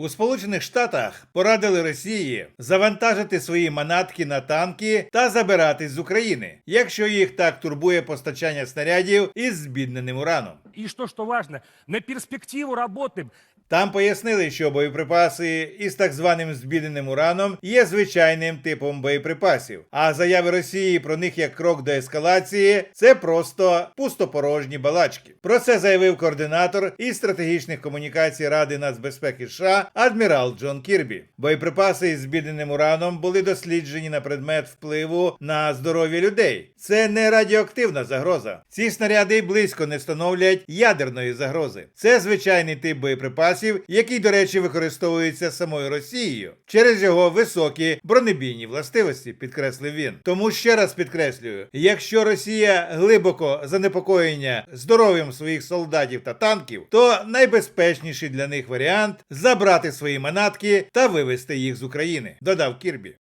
У Сполучених Штатах порадили Росії завантажити свої манатки на танки та забиратись з України, якщо їх так турбує постачання снарядів із збідненим ураном. І що, что важно, на перспективу работаем. Там пояснили, що боєприпаси із так званим збідненим ураном є звичайним типом боєприпасів, а заяви Росії про них як крок до ескалації це просто пустопорожні балачки. Про це заявив координатор із стратегічних комунікацій Ради нацбезпеки США адмірал Джон Кірбі. Боєприпаси із збідненим ураном були досліджені на предмет впливу на здоров'я людей. Це не радіоактивна загроза. Ці снаряди близько не становлять ядерної загрози. Це звичайний тип боєприпасів, який, до речі, використовується самою Росією через його високі бронебійні властивості, підкреслив він. Тому ще раз підкреслюю: якщо Росія глибоко занепокоєння здоров'ям своїх солдатів та танків, то найбезпечніший для них варіант забрати свої манатки та вивезти їх з України, додав Кірбі.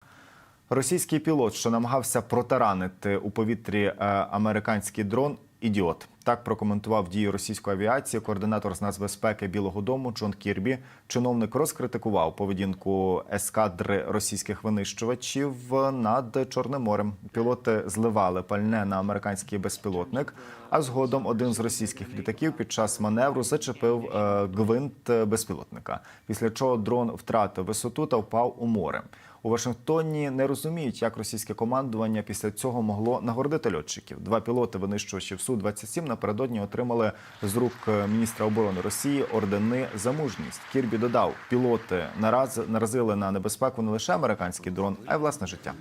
Російський пілот, що намагався протаранити у повітрі е, американський дрон. Ідіот так прокоментував дії російської авіації координатор з нацбезпеки Білого Дому Джон Кірбі. Чиновник розкритикував поведінку ескадри російських винищувачів над Чорним морем. Пілоти зливали пальне на американський безпілотник. А згодом один з російських літаків під час маневру зачепив е, гвинт безпілотника. Після чого дрон втратив висоту та впав у море. У Вашингтоні не розуміють, як російське командування після цього могло нагородити льотчиків. Два пілоти винищувачів су 27 напередодні отримали з рук е, міністра оборони Росії ордени за мужність. Кірбі додав, пілоти нараз наразили на небезпеку не лише американський дрон, а й власне життя.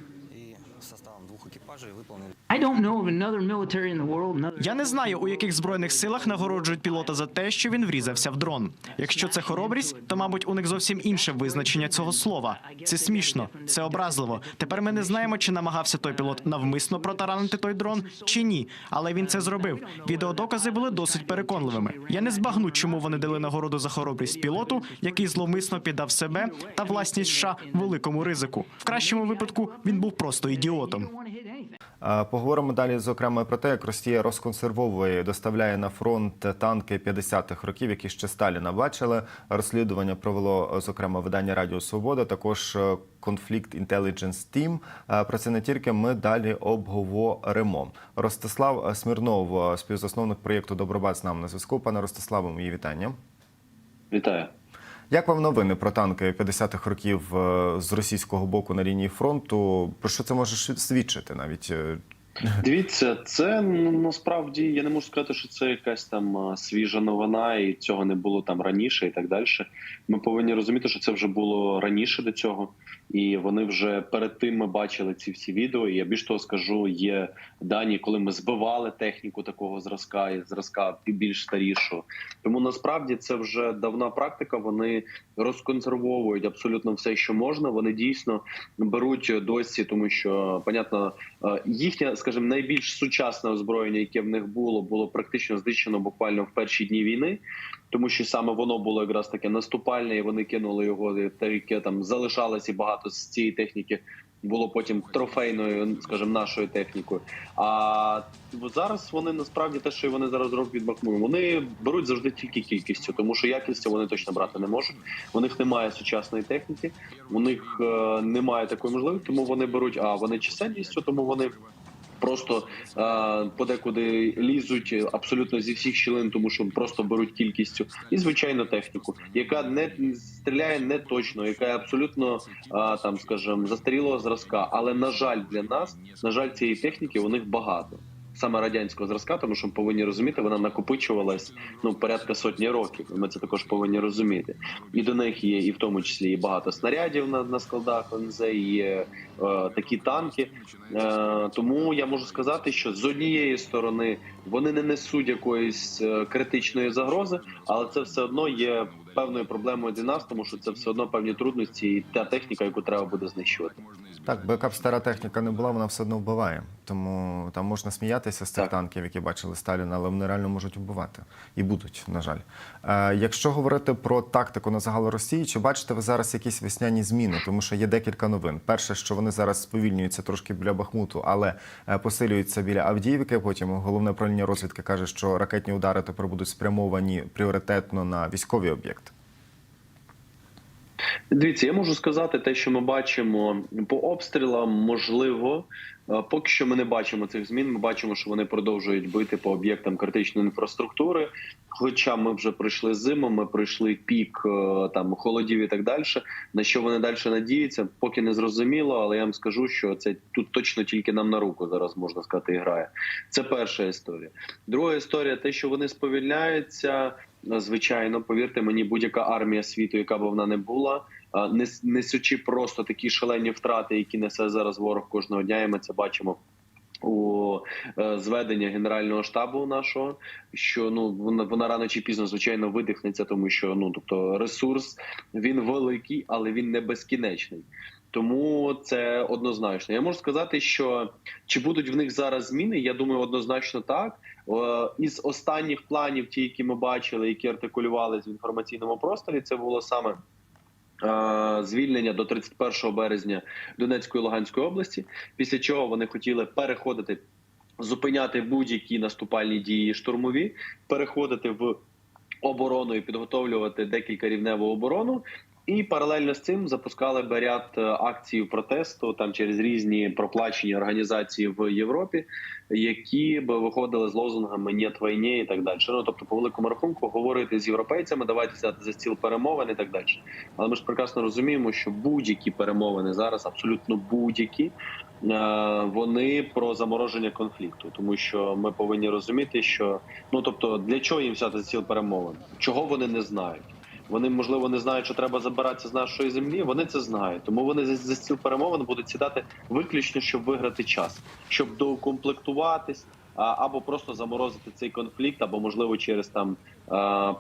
Я не знаю, у яких збройних силах нагороджують пілота за те, що він врізався в дрон. Якщо це хоробрість, то мабуть у них зовсім інше визначення цього слова. Це смішно, це образливо. Тепер ми не знаємо, чи намагався той пілот навмисно протаранити той дрон, чи ні. Але він це зробив. Відеодокази були досить переконливими. Я не збагну, чому вони дали нагороду за хоробрість пілоту, який зловмисно піддав себе та власність США великому ризику. В кращому випадку він був просто ідіотом. Поговоримо далі зокрема про те, як Росія розконсервовує, і доставляє на фронт танки 50-х років, які ще Сталіна бачили. Розслідування провело зокрема видання Радіо Свобода. Також е, конфлікт Intelligence Team. Про це не тільки ми далі обговоримо. Ростислав Смірнов, е, співзасновник проєкту Добробат з нами на зв'язку. Пане Ростиславе, мої вітання. Вітаю. Як вам новини про танки 50-х років е, з російського боку на лінії фронту? Про що це може свідчити навіть? Дивіться, це ну, насправді я не можу сказати, що це якась там свіжа новина, і цього не було там раніше, і так далі. Ми повинні розуміти, що це вже було раніше до цього, і вони вже перед тим ми бачили ці всі відео. І я більш того скажу, є дані, коли ми збивали техніку такого зразка і зразка більш старішого. Тому насправді це вже давна практика. Вони розконсервовують абсолютно все, що можна. Вони дійсно беруть досі, тому що понятно, їхнє, скажімо, найбільш сучасне озброєння, яке в них було, було практично знищено буквально в перші дні війни, тому що саме воно було якраз таке наступальне, і вони кинули його, те, яке там залишалось, і багато з цієї техніки. Було потім трофейною, скажімо, нашою технікою. А зараз вони насправді те, що вони зараз роблять під Бахмутом, вони беруть завжди тільки кількістю, тому що якістю вони точно брати не можуть. У них немає сучасної техніки, у них е, немає такої можливості, тому вони беруть. А вони чисельністю, тому вони. Просто е, подекуди лізуть абсолютно зі всіх щілин, тому що просто беруть кількістю і звичайно техніку, яка не стріляє не точно, яка абсолютно е, там, скажімо, застарілого зразка. Але на жаль, для нас на жаль, цієї техніки у них багато. Саме радянського зразка, тому що ми повинні розуміти, вона накопичувалась ну порядка сотні років. Ми це також повинні розуміти. І до них є, і в тому числі і багато снарядів на, на складах НЗ, є е, такі танки. Е, тому я можу сказати, що з однієї сторони вони не несуть якоїсь е, критичної загрози, але це все одно є певною проблемою для нас, тому що це все одно певні трудності і та техніка, яку треба буде знищувати. Так, бекап стара техніка не була, вона все одно вбиває. Тому там можна сміятися з цих Так. танків, які бачили Сталіна, але вони реально можуть вбивати. І будуть, на жаль. Е, якщо говорити про тактику на загал Росії, чи бачите ви зараз якісь весняні зміни? Тому що є декілька новин. Перше, що вони зараз сповільнюються трошки біля Бахмуту, але е, посилюються біля Авдіївки. Потім головне управління розвідки каже, що ракетні удари тепер будуть спрямовані пріоритетно на військові об'єкти. Дивіться, я можу сказати те, що ми бачимо по обстрілам, можливо. е, Поки що ми не бачимо цих змін. Ми бачимо, що вони продовжують бити по об'єктам критичної інфраструктури. Хоча ми вже пройшли зиму, ми пройшли пік е, там холодів і так далі. На що вони далі надіються, поки не зрозуміло, але я вам скажу, що це тут точно тільки нам на руку зараз можна сказати, і грає. Це перша історія. Друга історія, те, що вони сповільняються. Звичайно, повірте мені, будь-яка армія світу, яка б вона не була, нес- несучи просто такі шалені втрати, які несе зараз ворог кожного дня, і ми це бачимо. У е, зведення генерального штабу нашого, що ну вона вона рано чи пізно звичайно видихнеться, тому що ну тобто ресурс він великий, але він не безкінечний. Тому це однозначно. Я можу сказати, що чи будуть в них зараз зміни? Я думаю, однозначно так. Е, Із останніх планів, ті, які ми бачили, які артикулювалися в інформаційному просторі, це було саме. е, Звільнення до 31 березня Донецької і Луганської області, після чого вони хотіли переходити, зупиняти будь-які наступальні дії штурмові, переходити в оборону і підготовлювати декілька рівневу оборону. І паралельно з цим запускали би ряд е, акцій протесту там через різні проплачені організації в Європі, які би виходили з лозунгами «Нєт війні» і так далі. Ну тобто, по великому рахунку, говорити з європейцями, давайте сядати за стіл перемовин і так далі. Але ми ж прекрасно розуміємо, що будь-які перемовини зараз, абсолютно будь-які, е, вони про замороження конфлікту, тому що ми повинні розуміти, що ну тобто для чого їм за стіл перемовин, чого вони не знають. Вони можливо не знають, що треба забиратися з нашої землі. Вони це знають, тому вони за, стіл перемовин будуть сідати виключно, щоб виграти час, щоб доукомплектуватись, або просто заморозити цей конфлікт, або можливо через там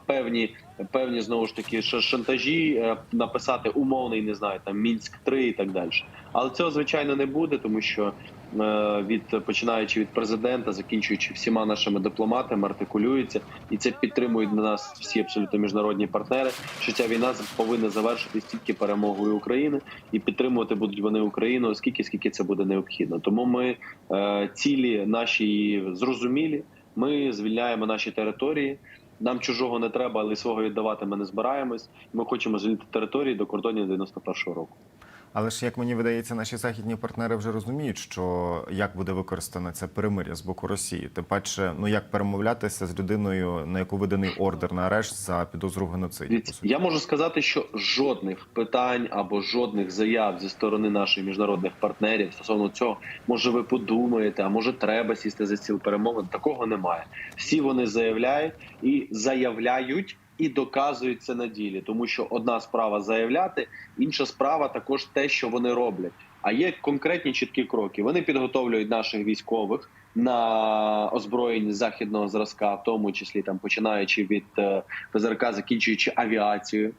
певні певні знову ж таки шантажі е, написати умовний, не знаю, там мінськ 3 і так далі. Але цього звичайно не буде, тому що е, від починаючи від президента, закінчуючи всіма нашими дипломатами, артикулюється, і це підтримують на нас всі абсолютно міжнародні партнери. Що ця війна повинна завершитись тільки перемогою України, і підтримувати будуть вони Україну, оскільки скільки це буде необхідно. Тому ми е, цілі наші зрозумілі. Ми звільняємо наші території. Нам чужого не треба, але свого віддавати ми не збираємось. Ми хочемо звільнити території до кордонів 91-го року. Але ж як мені видається, наші західні партнери вже розуміють, що як буде використане це перемир'я з боку Росії. Тим паче, ну як перемовлятися з людиною, на яку виданий ордер на арешт за підозру в геноциді. я можу сказати, що жодних питань або жодних заяв зі сторони наших міжнародних партнерів стосовно цього, може, ви подумаєте, а може треба сісти за стіл перемовин. Такого немає. Всі вони заявляють і заявляють. І доказують на ділі, тому що одна справа заявляти, інша справа також те, що вони роблять. А є конкретні чіткі кроки. Вони підготовлюють наших військових на озброєнні західного зразка, в тому числі там починаючи від е, ПЗРК, закінчуючи авіацією.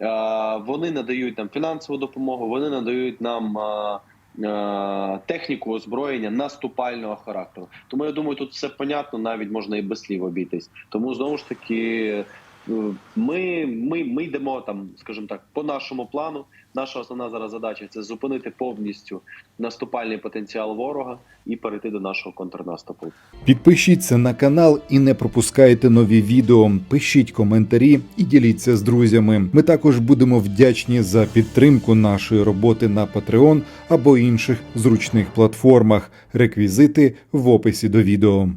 Е, Вони надають нам фінансову допомогу, вони надають нам е, техніку озброєння наступального характеру. Тому я думаю, тут все понятно, навіть можна і без слів обійтись. Тому знову ж таки. Ми, ми, ми йдемо там, скажімо так, по нашому плану. Наша основна зараз задача це зупинити повністю наступальний потенціал ворога і перейти до нашого контрнаступу. Підпишіться на канал і не пропускайте нові відео. Пишіть коментарі і діліться з друзями. Ми також будемо вдячні за підтримку нашої роботи на Patreon або інших зручних платформах. Реквізити в описі до відео.